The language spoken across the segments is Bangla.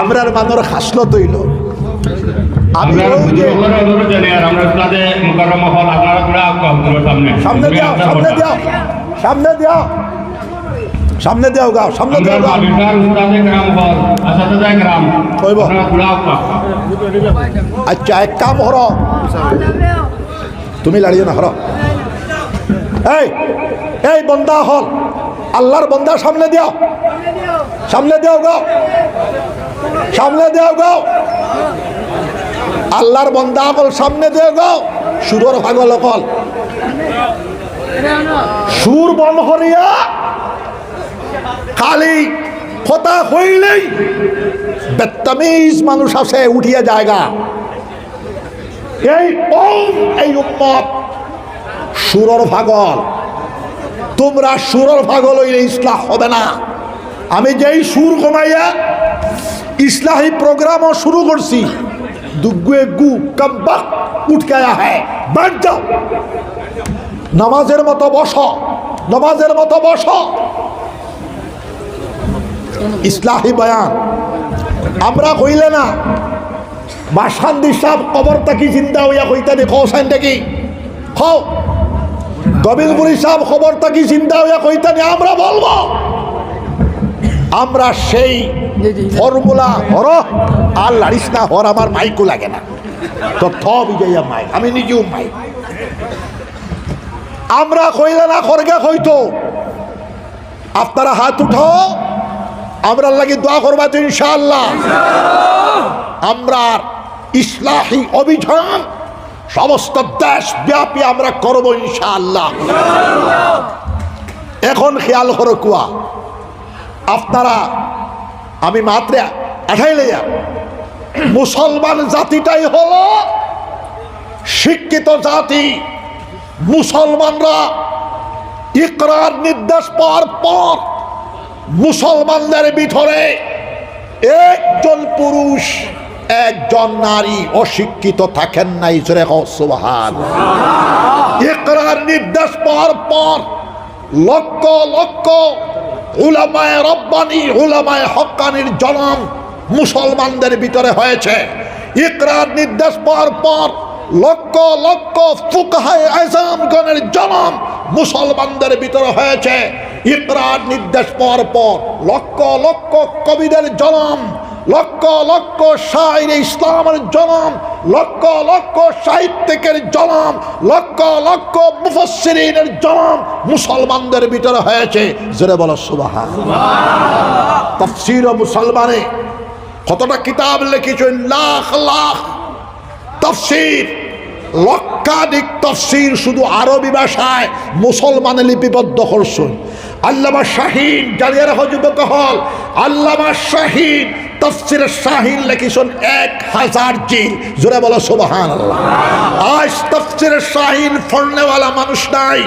আমরার মানর হাসলো তৈল সামনে। দিও সামনে দিও সামনে দিও সামনে দিও গাও সামনে দিও গাও। কইব। আচ্ছা এক কাম হর। তুমি লাড়িয়ে না হর। এই এই বন্দা হল। আল্লাহর বন্দা সামনে দিও। সামনে দিও গাও সামনে দিও গাও আল্লাহর বন্দা হল সামনে দিও গাও সুরর ভাগল কল সুর বন হরিয়া। খালি কথা হইলেই বেত্তামিজ মানুষ আছে উঠিয়া জায়গা। এই এই উম্মত সুরর ভাগল তোমরা সুরর ভাগল হইলে ইসলাহ হবে না। আমি যেই সুর কমাইয়া ইসলাহী প্রোগ্রামও শুরু করছি দুগুয়ে গু কম্বা উঠকায়া হ্যাঁ যাও নামাজের মতো বস, নামাজের মতো বস। ইসলাহী বয়ান। আমরা কইলে না, বাসান্দি সাহ কবর তাকি চিন্তা হইয়া কইতা দে কৌসাইন দেখি হও গবিলপুরি সাহ খবর তাকি চিন্তা হইয়া কইতা দে আমরা বলব। আমরা সেই ফর্মুলা হর আর লাড়িস না হর আমার মাইকও লাগে না। তো থ বিজয়া মাইক আমি নিজেও মাইক। আমরা কইলে না খরগে কইতো? আপনারা হাত উঠো আমরা লাগি দোয়া করবা তো ইনশাআল্লাহ। আমরা ইসলাহী অভিযান সমস্ত দেশ ব্যাপী আমরা করব ইনশাআল্লাহ। এখন খেয়াল করো কুয়া। আপনারা, আমি মাত্র মুসলমান জাতিটাই হল শিক্ষিত জাতি। মুসলমানরা ইকরার নির্দেশ পাওয়ার পর মুসলমানদের ভিতরে একজন পুরুষ একজন নারী অশিক্ষিত থাকেন নাই, জোরে সুবহান। ইকরার নির্দেশ পাওয়ার পর লক্ষ লক্ষ উলামায় রব্বানি, উলামায় হক্কানির জনম মুসলমানদের ভিতরে হয়েছে। ইকরার নির্দেশ পাওয়ার পর লক্ষ লক্ষ ফুকাহায় আজামগণের জনম মুসলমানদের ভিতরে হয়েছে। ইকরার নির্দেশ পাওয়ার পর লক্ষ লক্ষ কবিদের জনম লক্ষ লক্ষ শায়ের ইসলামের জনম, লক্ষ লক্ষ সাহিত্যিকের জনম, লক্ষ লক্ষ মুফসরিনের জনম মুসলমানদের ভিতরে হয়েছে। জোরে বলো সুবাহা তফসির মুসলমানে কতটা কিতাব লিখেছেন? লাখ লাখ তফসির। লক্ষাধিক তফসির শুধু আরবি ভাষায় মুসলমানে লিপিবদ্ধ করছেন। আল্লামা শাহিন জানিয়ে রাখো যুবক হল আল্লামা শাহিন তফসিরের শাহিন লিখেছেন এক হাজার জিল জোরে বলো সুবাহান আজ তফসিরের শাহিন ফর্নেওয়ালা মানুষ নাই।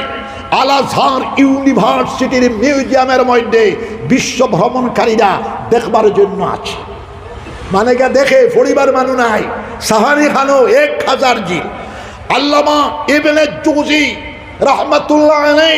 আলাঝার ইউনিভার্সিটির মিউজিয়ামের মধ্যে বিশ্ব ভ্রমণকারীরা দেখবার জন্য আছে। মানে কে দেখে পরিবার মানু নাই সাহানি খানো এক হাজার জি আল্লামা ইবনে জুজি রহমতুল্লাহ আলাই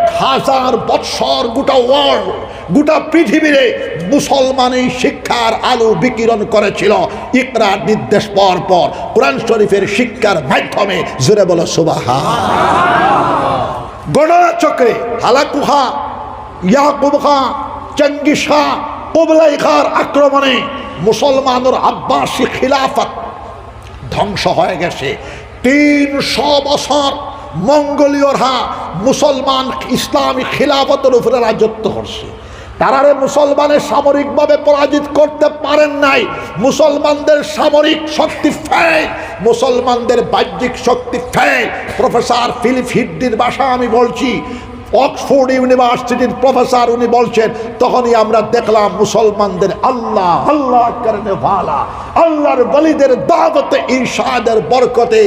হাজার বৎসর গোটা ওয়ার্ল্ড গোটা পৃথিবীরে মুসলমানই শিক্ষার আলো বিকিরণ করেছিল। ইকরার নির্দেশ পর পর কোরআন শরীফের শিক্ষার মাধ্যমে জোরে বলো সুবাহা গণনা চক্রে হালাকু খা ইয়াকুব খা চঙ্গিস কুবলাই খার আক্রমণে মুসলমানের আব্বাসী খিলাফত ধ্বংস হয়ে গেছে। তিনশো বছর মঙ্গোলীয়রা মুসলমান ইসলামী খিলাফতের উপরে রাজত্ব করছে। তারারে মুসলমানের সামরিকভাবে পরাজিত করতে পারেন নাই। মুসলমানদের সামরিক শক্তি ফেল, মুসলমানদের বাহ্যিক শক্তি ফেল। প্রফেসর ফিলিপ হিড্ডির ভাষা আমি বলছি অক্সফোর্ড ইউনিভার্সিটির প্রফেসর উনি বলছেন, তখনই আমরা দেখলাম মুসলমানদের আল্লাহ আল্লাহ করনে ভালা। আল্লাহর বলিদের দাওয়াতে ইরশাদের বরকতে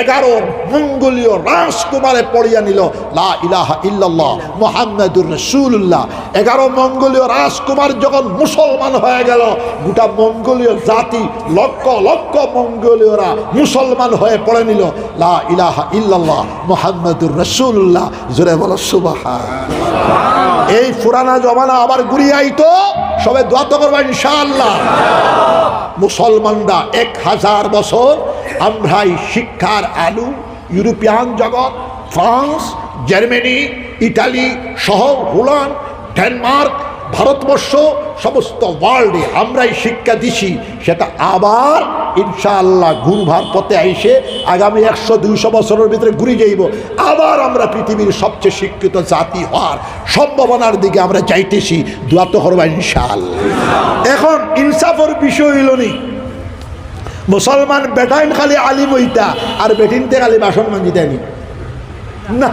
এগারো মঙ্গলীয় রাজকুমারে পড়িয়া নিল, লা ইলাহা ইল্লাল্লাহ মোহাম্মদুর রসুল্লাহ এগারো মঙ্গলীয় রাজকুমার যখন মুসলমান হয়ে গেল, গোটা মঙ্গলীয় জাতি, লক্ষ লক্ষ মঙ্গলীয়রা মুসলমান হয়ে পড়ে নিল, লা ইলাহা ইল্লাল্লাহ মোহাম্মদুর রসুল্লাহ জোরে বলো এই পুরানা জমানা আবার ঘুরিয়ে আইতো, সবে দোয়া করবা ইনশাআল্লাহ। মুসলমানরা এক হাজার বছর আমরা শিক্ষার আলু, ইউরোপিয়ান জগৎ, ফ্রান্স, জার্মানি ইটালি সহ হোল্যান্ড ডেনমার্ক ভারতবর্ষ, সমস্ত ওয়ার্ল্ডে আমরাই শিক্ষা দিছি, সেটা আবার ইনশাআল্লাহ ঘুরভার পথে আইসে আগামী একশো দুইশো বছরের ভিতরে ঘুরে যাইব। আবার আমরা পৃথিবীর সবচেয়ে শিক্ষিত জাতি হওয়ার সম্ভাবনার দিকে আমরা যাইতেছি। দোয়া তো করবা ইনশাআল্লাহ। এখন ইনসাফের বিষয় হইল নি। মুসলমান বেটাইন খালি আলিম হইতা, আর বেটিনতে খালি বাসন মাঞ্জি দেয়নি না।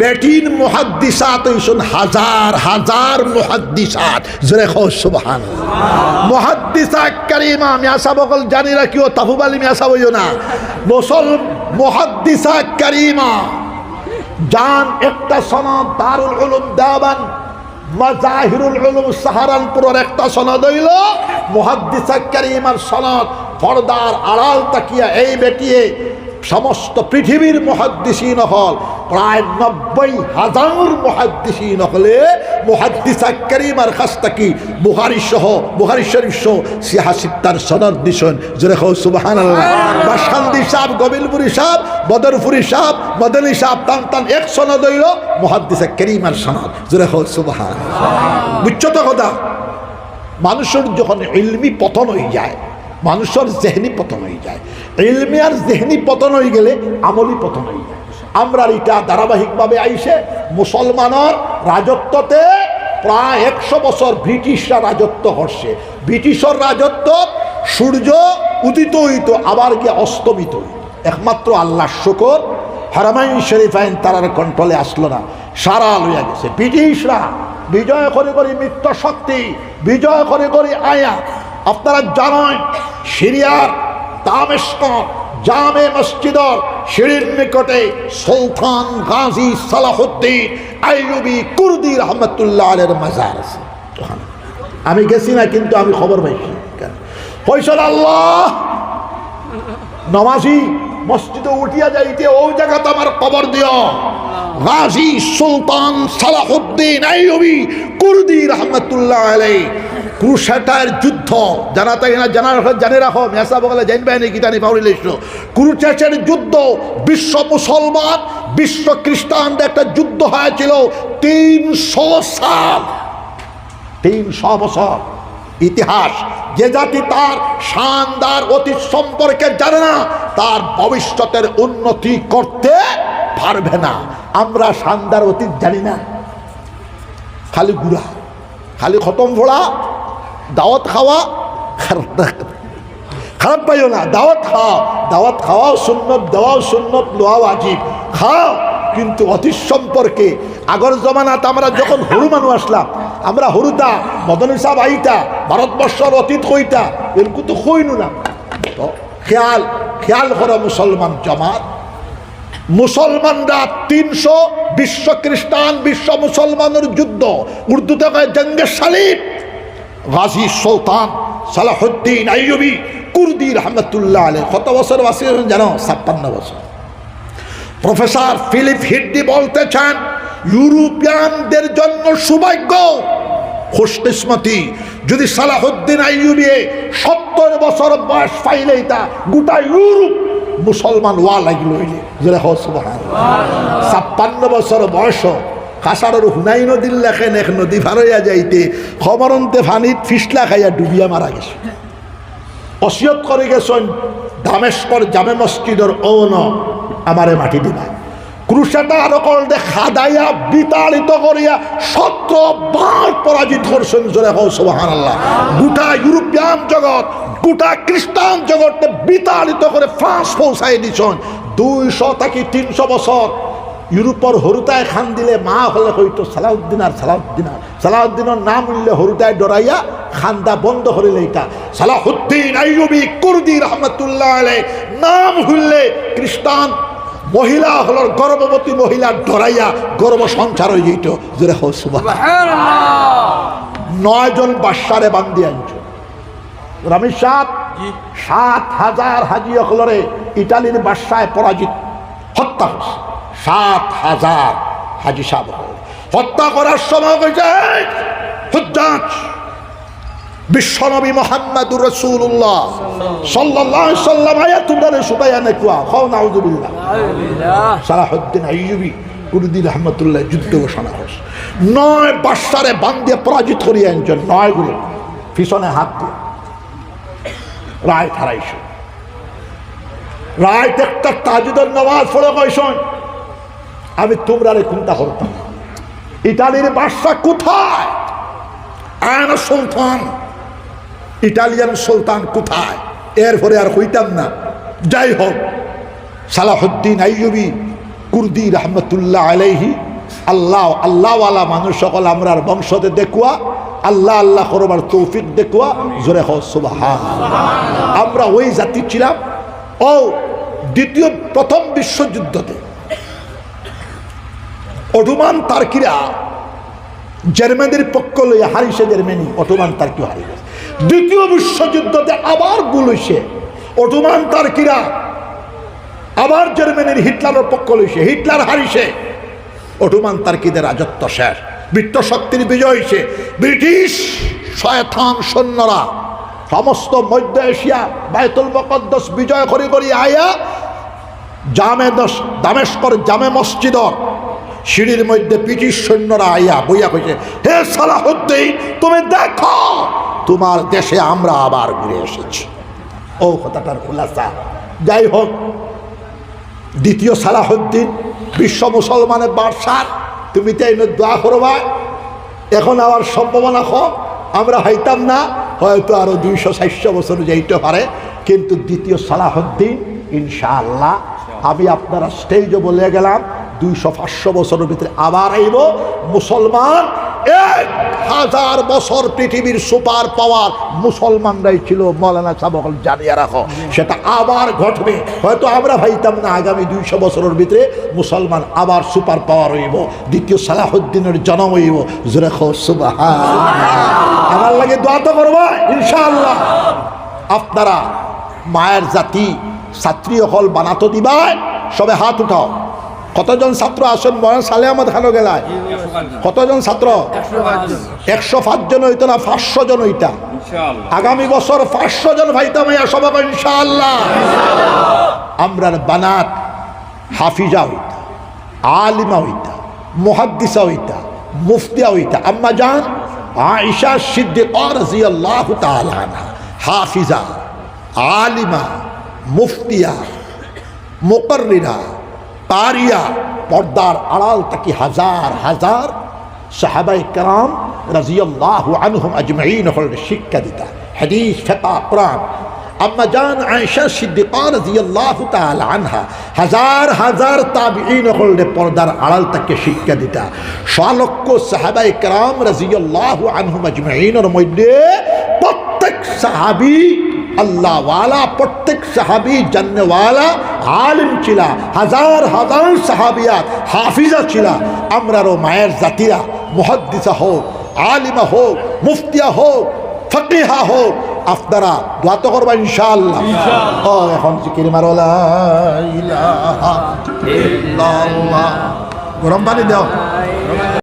বেটিন মুহাদ্দিসাত হাজার হাজার মুহাদ্দিসাত। জোরে সুবহান মুহাদ্দিসা কারিমা মিয়াসা বকল জানি রাখিও তাফুব আলী মিয়াসা বইও না। মুসল, মুহাদ্দিসা কারিমা, জান একটা সনদ, দারুল উলুম দেওয়ান, মাজাহিরুল উলুম সাহারানপুরের একটা সনদ হইল, মুহাদ্দিসা কারিমার সনদ পর্দার আড়াল তাকিয়া এই বেটিয়ে সমস্ত পৃথিবীর মহাদ্দিসীন হল। প্রায় নব্বই হাজার মহাদ্দিসীন হলে মহাদ্দিসা করিমার থাকি বুহারি সহ বুহারি শরীফ সহ সিহাসিত্তার সনদ দিশন জোরে হো সুবাহান বাসান্দি সাহ গোবিলপুরি সাহ বদরপুরি সাহ মদনী সাহ টান টান এক সনদ হইল মহাদ্দিসা করিমার সনদ। জোরে হো সুবাহান বুঝছ তো কথা? মানুষের যখন ইলমি পতন হয়ে যায় মানুষের জেহনি পতন হয়ে যায়। ইলমি আর জেহনি পতন হয়ে গেলে আমলি পতন হয়ে যায়। আমরা এটা ধারাবাহিকভাবে আইসে, মুসলমানের রাজত্বতে প্রায় একশো বছর ব্রিটিশরা রাজত্ব করছে। ব্রিটিশের রাজত্ব সূর্য উদিত হইত, আবার গিয়ে অস্তমিত হইত। একমাত্র আল্লাহ শুকর, হারামাইন শরীফাইন তারার কন্ট্রোলে আসলো না, সারা লইয়া গেছে। ব্রিটিশরা, বিজয় করে করে মিত্র শক্তি বিজয় করে করে আয়া আপনারা জানেন সিরিয়ার দামেস্কর জামে মসজিদর সিঁড়ির নিকটে সুলতান গাজী কুরদি রহমতুল্লাহ আলের আছে। আমি গেছি না, কিন্তু আমি খবর পাইছি। হইসল আল্লাহ! নমাজি মসজিদে উঠিয়া যাইতে ওই জায়গাতে আমার খবর দিও। গাজী সুলতান সালাহুদ্দিন আইয়ুবি কুরদি রহমতুল্লাহ আলাই কুরুশেটার যুদ্ধ জানা তাই না, জানা জানে রাখো। মেসা বগলে জানবে গীতানি পাউরি লিস্ট কুরুশেটের যুদ্ধ, বিশ্ব মুসলমান, বিশ্ব খ্রিস্টানদের একটা যুদ্ধ হয়েছিল তিনশো সাল। তিনশো বছর। ইতিহাস, যে জাতি তার শানদার অতীত সম্পর্কে জানে না, তার ভবিষ্যতের উন্নতি করতে পারবে না। আমরা শানদার অতীত জানি না। খালি গুড়া, খালি খতম ফোড়া দাওয়াত খাওয়া খারাপ পাইও না। দাওয়াত খাও দাওয়াত খাওয়াও সুন্নত, দেওয়াও সুন্নত লোয়াও আজিব। খাও, কিন্তু অতীত সম্পর্কে। আগর জমানাতে আমরা যখন হরু মানুষ আসলাম, আমরা হরুতা মদনী সাহ আইতা, ভারতবর্ষর অতীত হইতা, এরকম তো হইনু না। তো খেয়াল খেয়াল করো মুসলমান জমাত। মুসলমানরা তিনশো বিশ্ব খ্রিস্টান বিশ্ব মুসলমানের যুদ্ধ। উর্দুতে জঙ্গে সালিম গাজী সুলতান সালাহুদ্দিন আইয়ুবি কুরদি রহমতুল্লাহ আলী কত বছর বাসী জানো? ছাপ্পান্ন বছর। প্রফেসর ফিলিপ হিডি বলতেছেন, ইউরোপিয়ানদের জন্য সৌভাগ্য, খুশকিসমতি। যদি সালাহুদ্দিন আইয়ুবি সত্তর বছর বয়স পাইলেই তা গোটা ইউরোপ মুসলমান ওয়া লাগিল ছাপ্পান্ন বছর বয়স কাছাড়ের হুনাই নদীর লেখেন এক নদী ভারইয়া যাইতে। খবরন্তে ফানিত ফিসলা খাইয়া ডুবিয়া মারা গেছে। অসিয়ত করে গেছেন দামেস্কর জামে মসজিদের ওন আমারে মাটি দিবা। ক্রুশেটা আরও করলে খাদাইয়া বিতাড়িত করিয়া সত্র বার পরাজিত করছেন জোরে হও সুবাহান আল্লাহ গোটা ইউরোপিয়ান জগৎ গোটা খ্রিস্টান জগৎকে বিতাড়িত করে ফ্রান্স পৌঁছাই দিছেন। দুইশো থেকে তিনশো বছর ইউরোপর হরুতায় খান দিলে মা হলে হইতো সালাউদ্দিন আর সালাউদ্দিন আর। সালাউদ্দিনের নাম উঠলে হরুতায় ডরাইয়া খান্দা বন্ধ করিলে এটা সালাহুদ্দিন আইয়ুবি কুরদি রহমতুল্লাহ আলাই নাম হইলে খ্রিস্টান মহিলা হল গর্ভবতী মহিলা ডরাইয়া গর্ভ সঞ্চার হয়ে যেত জোরে হো নয় জন বাসারে বান্ধি আনছো। রমেশ সাত সাত হাজার হাজি অকলরে ইটালির বাসায় পরাজিত। হত্যা হয়েছে। সাত হাজার হাজি সাহেব হত্যা করার সময় হয়েছে হুজ্জাজ বিশ্বনবী মোহাম্মদুর রসুল্লাহ সাল্লাহ সাল্লাম আয়াতুল্লাহ সুবাইয়া নেকুয়া খাও নাউজুবিল্লাহ। সালাহুদ্দিন আইয়ুবি কুরুদ্দিন রহমতুল্লাহ যুদ্ধ ঘোষণা করছে। নয় বাসারে বান্ধিয়ে পরাজিত করিয়া আনছেন নয়গুলো পিছনে হাত দিয়ে। রায় ঠারাইছে রায় একটা তাজুদের নামাজ পড়ে কইসন আমি তোমরা রে কোনটা করতাম ইটালির বাদশা কোথায়? আয়না সুলতান। ইটালিয়ান সুলতান কোথায়? এরপরে আর হইতাম না। যাই হোক, সালাহুদ্দিন আইয়ুবি কুরদি রহমতুল্লাহ আলাইহি, আল্লাহ আল্লাহ আল্লাহওয়ালা মানুষ সকল আমরার বংশতে দেখুয়া, আল্লাহ আল্লাহ করবার তৌফিক দেখুয়া। জোরে হ সুবাহ আমরা ওই জাতি ছিলাম। ও দ্বিতীয়, প্রথম বিশ্বযুদ্ধতে। অটোমান তার্কিরা জার্মানির পক্ষ লইয়া হারিছে জার্মানি, অটোমান তার্কি হারিয়ে গেছে দ্বিতীয় বিশ্বযুদ্ধতে আবার গুলইছে অটোমান তার্কিরা আবার জার্মানির হিটলারের পক্ষ লইছে, হিটলার হারিছে অটোমান তার্কিদের রাজত্ব শেষ, বৃত্ত শক্তির বিজয় হয়েছে ব্রিটিশ শয়থান সৈন্যরা সমস্ত মধ্য এশিয়া বায়তুল মকদ্দস বিজয় করি করি আয়া জামে দশ দামেস্কর জামে মসজিদর সিঁড়ির মধ্যে ব্রিটিশ সৈন্যরা আইয়া বইয়া কইছে, হে সালাহুদ্দিন, তুমি দেখো, তোমার দেশে আমরা আবার ঘুরে এসেছি। ও কথাটার খুলাসা। যাই হোক, দ্বিতীয় সালাহুদ্দিন বিশ্ব মুসলমানের বাদশার তুমি তো এই দোয়া করবা এখন আবার সম্ভাবনা কম আমরা হইতাম না, হয়তো আরও দুইশো, চারশো বছর যাইতে পারে, কিন্তু দ্বিতীয় সালাহুদ্দিন, ইনশাআল্লাহ, আমি আপনারা স্টেজে বলে গেলাম দুইশো পাঁচশো বছরের ভিতরে আবার আইব। মুসলমান এক হাজার বছর পৃথিবীর সুপার পাওয়ার মুসলমানরাই ছিল মৌলানা সাবকল জানিয়ে রাখো সেটা আবার ঘটবে। হয়তো আমরা ভাইতাম না আগামী দুইশো বছরের ভিতরে মুসলমান আবার সুপার পাওয়ার হইব। দ্বিতীয় সালাহুদ্দিনের জন্ম হইব। জুরেখো আমার লাগে দোয়া তো করব, ইনশাআল্লাহ। আপনারা মায়ের জাতি, ছাত্রী হল বানাতো দিবায়, সবে হাত উঠাও। কতজন ছাত্র আসেন? মনে সালে আহমদ খানো গেলায়। কতজন ছাত্র? একশো পাঁচজন হইতো না পাঁচশো জন হইতা আগামী বছর পাঁচশো জন ভাইতাম সবাই ইনশাআল্লাহ। আমরার বানাত হাফিজা হইতা আলিমা হইতা মুহাদ্দিসা হইতা মুফতিয়া হইতা। আম্মা জান আয়েশা সিদ্দিকা রাদিয়াল্লাহু তাআলা আনহা হাফিজা আলিমা মুফতিয়া মুকর্রিরা পারিয়া পর্দার আড়াল থাকি হাজার হাজার সাহাবাই কালাম রাজিয়াল্লাহু আনহুম আজমাইন হল শিক্ষা দিতা। হাদিস ফেতা কোরআন। আম্মা জান আয়েশা সিদ্দিকা রাজিয়াল্লাহু তাআলা আনহা, হাজার হাজার তাবিঈন হল পর্দার আড়াল তাকে শিক্ষা দিতা। শালক্য সাহাবাই কালাম রাজিয়াল্লাহু আনহুম আজমাইনের মধ্যে প্রত্যেক সাহাবী আল্লাহ ওয়ালা প্রত্যেক সাহাবি জান্নেওয়ালা আলিম ছিলা হাজার হাজার সাহাবিয়াত হাফিজা ছিলা। আমরারও মায়ের জাতিরা মুহাদ্দিসা হোক আলিমা হোক মুফতিয়া হোক ফকিহা হোক আপনারা দোয়া তো করবা ইনশাআল্লাহ। ও এখন জিকির মারো গরম পানি দাও।